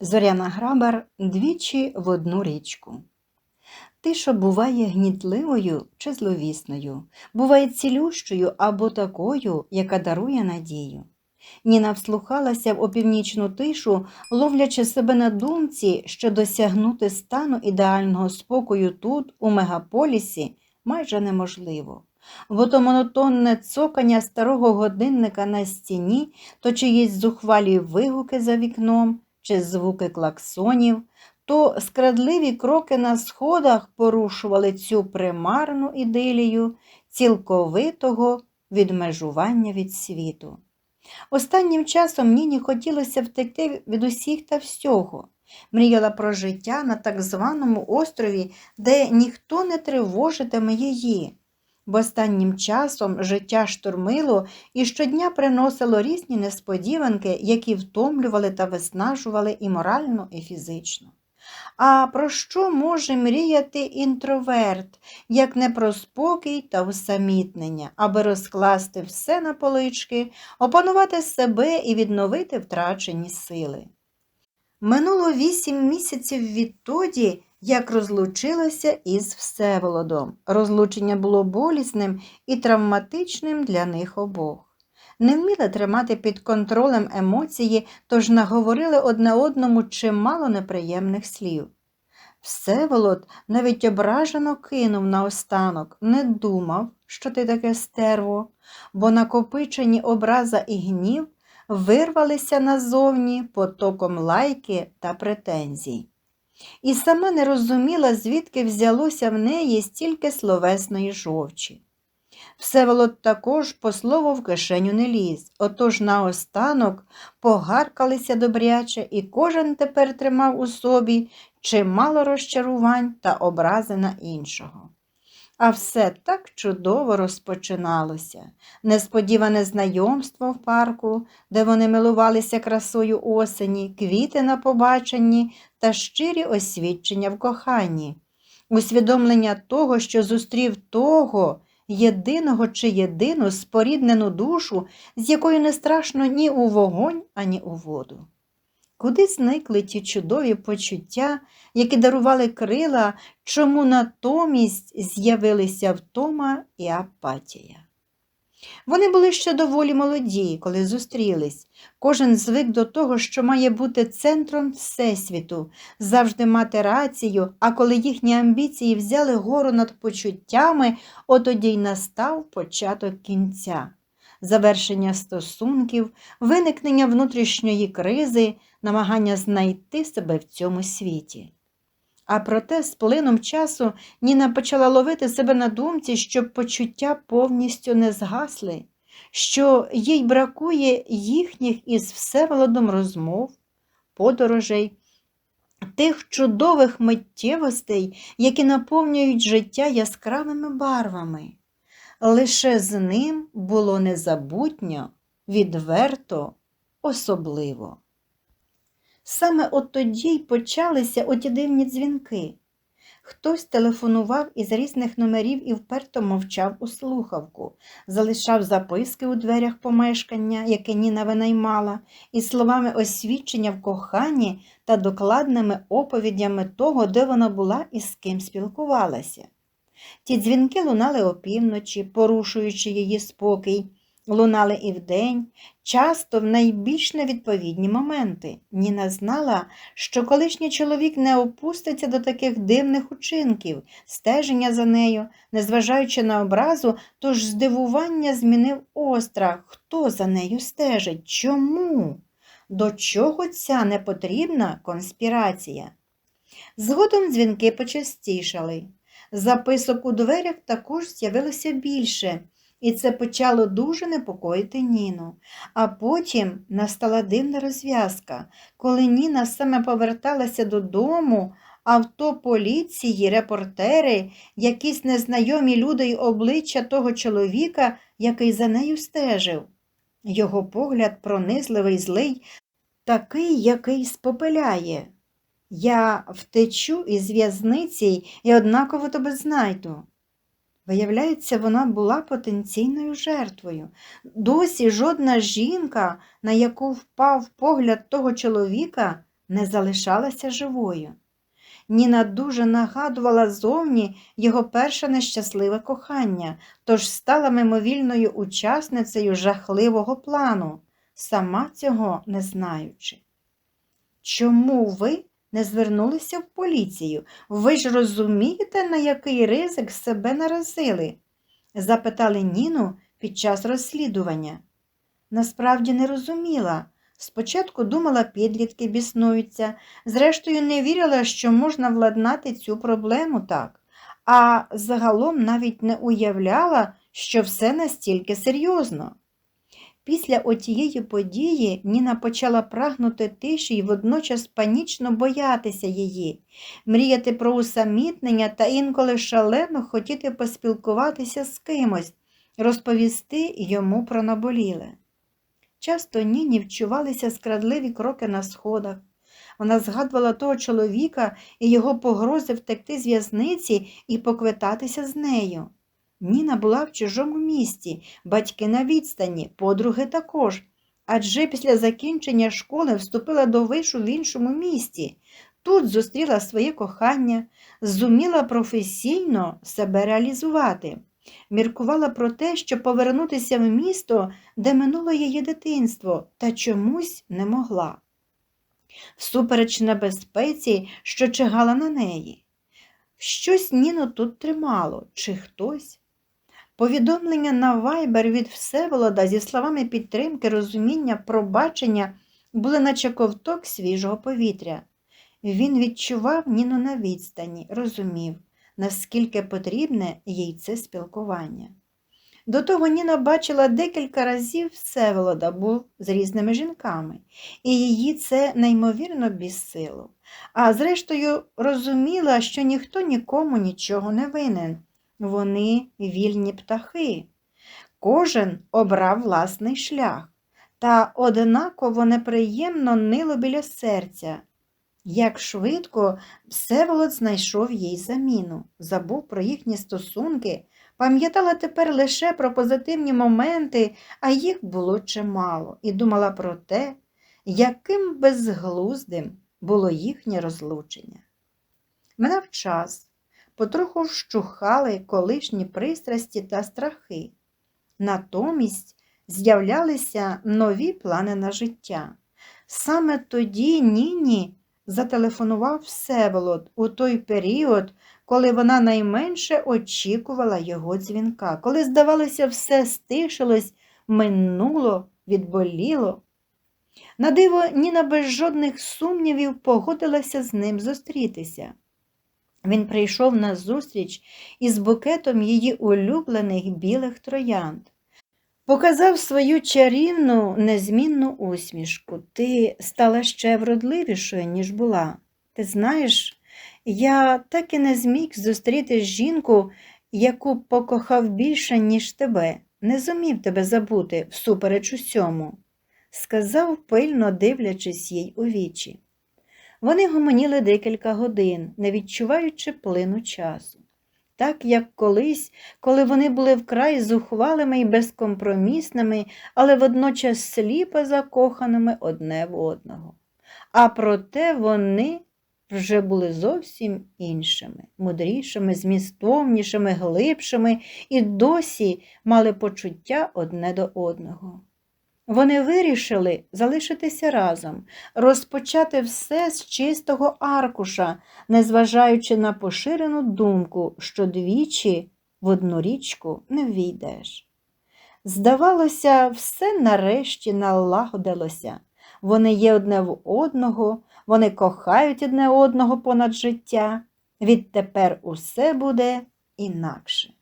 Зоряна Грабар двічі в одну річку. Тиша буває гнітливою чи зловісною, буває цілющою або такою, яка дарує надію. Ніна вслухалася в опівнічну тишу, ловлячи себе на думці, що досягнути стану ідеального спокою тут, у мегаполісі, майже неможливо. Бо то монотонне цокання старого годинника на стіні, то чиїсь зухвалі вигуки за вікном, чи звуки клаксонів, то скрадливі кроки на сходах порушували цю примарну ідилію цілковитого відмежування від світу. Останнім часом Ніні хотілося втекти від усіх та всього. Мріяла про життя на так званому острові, де ніхто не тривожитиме її. Бо останнім часом життя штурмило і щодня приносило різні несподіванки, які втомлювали та виснажували і морально, і фізично. А про що може мріяти інтроверт, як не про спокій та усамітнення, аби розкласти все на полички, опанувати себе і відновити втрачені сили? Минуло вісім місяців відтоді, як розлучилася із Всеволодом. Розлучення було болісним і травматичним для них обох. Не вміли тримати під контролем емоції, тож наговорили одне одному чимало неприємних слів. Всеволод навіть ображено кинув наостанок, не думав, що ти таке стерво, бо накопичені образа і гнів вирвалися назовні потоком лайки та претензій. І сама не розуміла, звідки взялося в неї стільки словесної жовчі. Всеволод також по слову в кишеню не ліз, отож наостанок погаркалися добряче, і кожен тепер тримав у собі чимало розчарувань та образи на іншого. А все так чудово розпочиналося. Несподіване знайомство в парку, де вони милувалися красою осені, квіти на побаченні та щирі освідчення в коханні, усвідомлення того, що зустрів того єдиного чи єдину споріднену душу, з якою не страшно ні у вогонь, ані у воду. Куди зникли ті чудові почуття, які дарували крила, чому натомість з'явилися втома і апатія? Вони були ще доволі молоді, коли зустрілись. Кожен звик до того, що має бути центром Всесвіту, завжди мати рацію, а коли їхні амбіції взяли гору над почуттями, отоді й настав початок кінця. Завершення стосунків, виникнення внутрішньої кризи, намагання знайти себе в цьому світі. А проте з плином часу Ніна почала ловити себе на думці, що почуття повністю не згасли, що їй бракує їхніх із Всеволодом розмов, подорожей, тих чудових миттєвостей, які наповнюють життя яскравими барвами. Лише з ним було незабутньо, відверто, особливо. Саме от тоді й почалися оті дивні дзвінки. Хтось телефонував із різних номерів і вперто мовчав у слухавку, залишав записки у дверях помешкання, яке Ніна винаймала, із словами освідчення в коханні та докладними оповідями того, де вона була і з ким спілкувалася. Ті дзвінки лунали опівночі, порушуючи її спокій, лунали і вдень, часто в найбільш невідповідні моменти. Ніна знала, що колишній чоловік не опуститься до таких дивних учинків, стеження за нею, незважаючи на образу, тож здивування змінив острах, хто за нею стежить, чому? До чого ця непотрібна конспірація? Згодом дзвінки почастішали. Записок у дверях також з'явилося більше, і це почало дуже непокоїти Ніну. А потім настала дивна розв'язка, коли Ніна саме поверталася додому, авто поліції, репортери, якісь незнайомі люди й обличчя того чоловіка, який за нею стежив. Його погляд пронизливий, злий, такий, який спопеляє. Я втечу із в'язниці і однаково тебе знайду. Виявляється, вона була потенційною жертвою. Досі жодна жінка, на яку впав погляд того чоловіка, не залишалася живою. Ніна дуже нагадувала зовні його перше нещасливе кохання, тож стала мимовільною учасницею жахливого плану, сама цього не знаючи. Чому ви не звернулися в поліцію? Ви ж розумієте, на який ризик себе наразили? запитали Ніну під час розслідування. Насправді не розуміла. Спочатку думала, підлітки біснуються, зрештою не вірила, що можна владнати цю проблему так, а загалом навіть не уявляла, що все настільки серйозно. Після отієї події Ніна почала прагнути тиші і водночас панічно боятися її, мріяти про усамітнення та інколи шалено хотіти поспілкуватися з кимось, розповісти йому про наболіле. Часто Ніні вчувалися скрадливі кроки на сходах. Вона згадувала того чоловіка і його погрози втекти з в'язниці і поквитатися з нею. Ніна була в чужому місті, батьки на відстані, подруги також, адже після закінчення школи вступила до вишу в іншому місті. Тут зустріла своє кохання, зуміла професійно себе реалізувати. Міркувала про те, щоб повернутися в місто, де минуло її дитинство, та чомусь не могла. Всупереч небезпеці, що чигала на неї. Щось Ніну тут тримало, чи хтось. Повідомлення на вайбер від Всеволода зі словами підтримки, розуміння, пробачення були наче ковток свіжого повітря. Він відчував Ніну на відстані, розумів, наскільки потрібне їй це спілкування. До того Ніна бачила декілька разів Всеволода, був з різними жінками, і її це неймовірно бісило. А зрештою розуміла, що ніхто нікому нічого не винен. Вони вільні птахи. Кожен обрав власний шлях, та однаково неприємно нило біля серця. Як швидко Всеволод знайшов їй заміну, забув про їхні стосунки, пам'ятала тепер лише про позитивні моменти, а їх було чимало, і думала про те, яким безглуздим було їхнє розлучення. Минав час, потроху вщухали колишні пристрасті та страхи. Натомість з'являлися нові плани на життя. Саме тоді Ніні зателефонував Всеволод у той період, коли вона найменше очікувала його дзвінка, коли, здавалося, все стишилось, минуло, відболіло. На диво, Ніна без жодних сумнівів погодилася з ним зустрітися. Він прийшов на зустріч із букетом її улюблених білих троянд. Показав свою чарівну, незмінну усмішку. Ти стала ще вродливішою, ніж була. Ти знаєш, я так і не зміг зустріти жінку, яку покохав більше, ніж тебе, не зумів тебе забути всупереч усьому, сказав, пильно дивлячись їй у вічі. Вони гомоніли декілька годин, не відчуваючи плину часу. Так, як колись, коли вони були вкрай зухвалими і безкомпромісними, але водночас сліпо закоханими одне в одного. А проте вони вже були зовсім іншими, мудрішими, змістовнішими, глибшими і досі мали почуття одне до одного. Вони вирішили залишитися разом, розпочати все з чистого аркуша, незважаючи на поширену думку, що двічі в одну річку не ввійдеш. Здавалося, все нарешті налагодилося. Вони є одне в одного, вони кохають одне одного понад життя. Відтепер усе буде інакше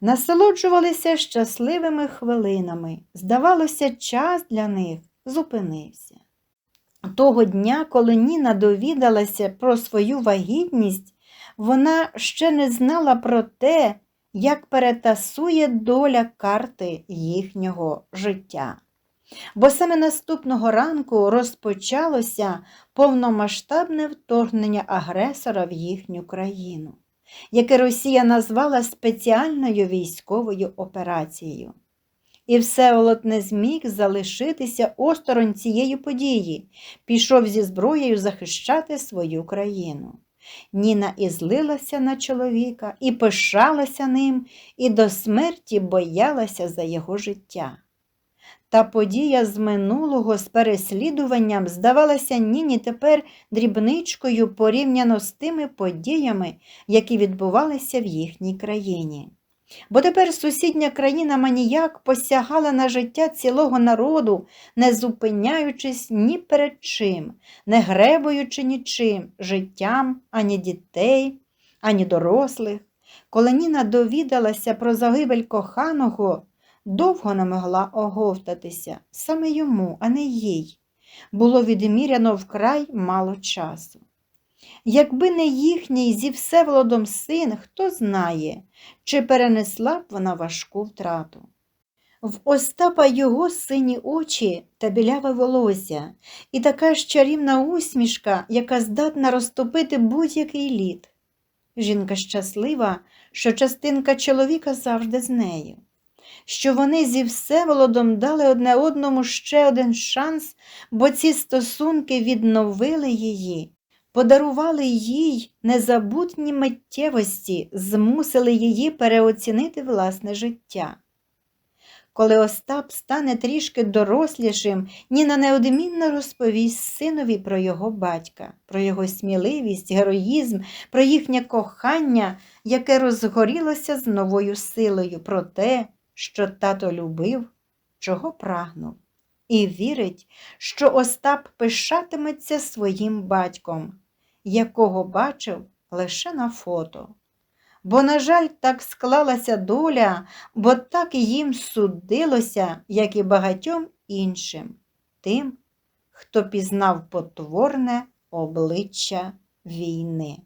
насолоджувалися щасливими хвилинами. Здавалося, час для них зупинився. Того дня, коли Ніна довідалася про свою вагітність, вона ще не знала про те, як перетасує доля карти їхнього життя. Бо саме наступного ранку розпочалося повномасштабне вторгнення агресора в їхню країну яке Росія назвала спеціальною військовою операцією. І Всеволод не зміг залишитися осторонь цієї події, пішов зі зброєю захищати свою країну. Ніна і злилася на чоловіка, і пишалася ним, і до смерті боялася за його життя. Та подія з минулого з переслідуванням здавалася Ніні тепер дрібничкою порівняно з тими подіями, які відбувалися в їхній країні. Бо тепер сусідня країна маніяк посягала на життя цілого народу, не зупиняючись ні перед чим, не гребуючи нічим, життям ані дітей, ані дорослих. Коли Ніна довідалася про загибель коханого, довго не могла оговтатися саме йому, а не їй. Було відміряно вкрай мало часу. Якби не їхній зі Всеволодом син, хто знає, чи перенесла б вона важку втрату. В Остапа його сині очі та біляве волосся, і така ж чарівна усмішка, яка здатна розтопити будь-який лід. Жінка щаслива, що частинка чоловіка завжди з нею, що вони зі Всеволодом дали одне одному ще один шанс, бо ці стосунки відновили її подарували їй незабутні миттєвості, змусили її переоцінити власне життя. Коли Остап стане трішки дорослішим, Ніна неодмінно розповість синові про його батька, про його сміливість, героїзм, про їхнє кохання, яке розгорілося з новою силою, про те, що тато любив, чого прагнув, і вірить, що Остап пишатиметься своїм батьком якого бачив лише на фото. Бо, на жаль, так склалася доля, бо так їм судилося, як і багатьом іншим, тим, хто пізнав потворне обличчя війни.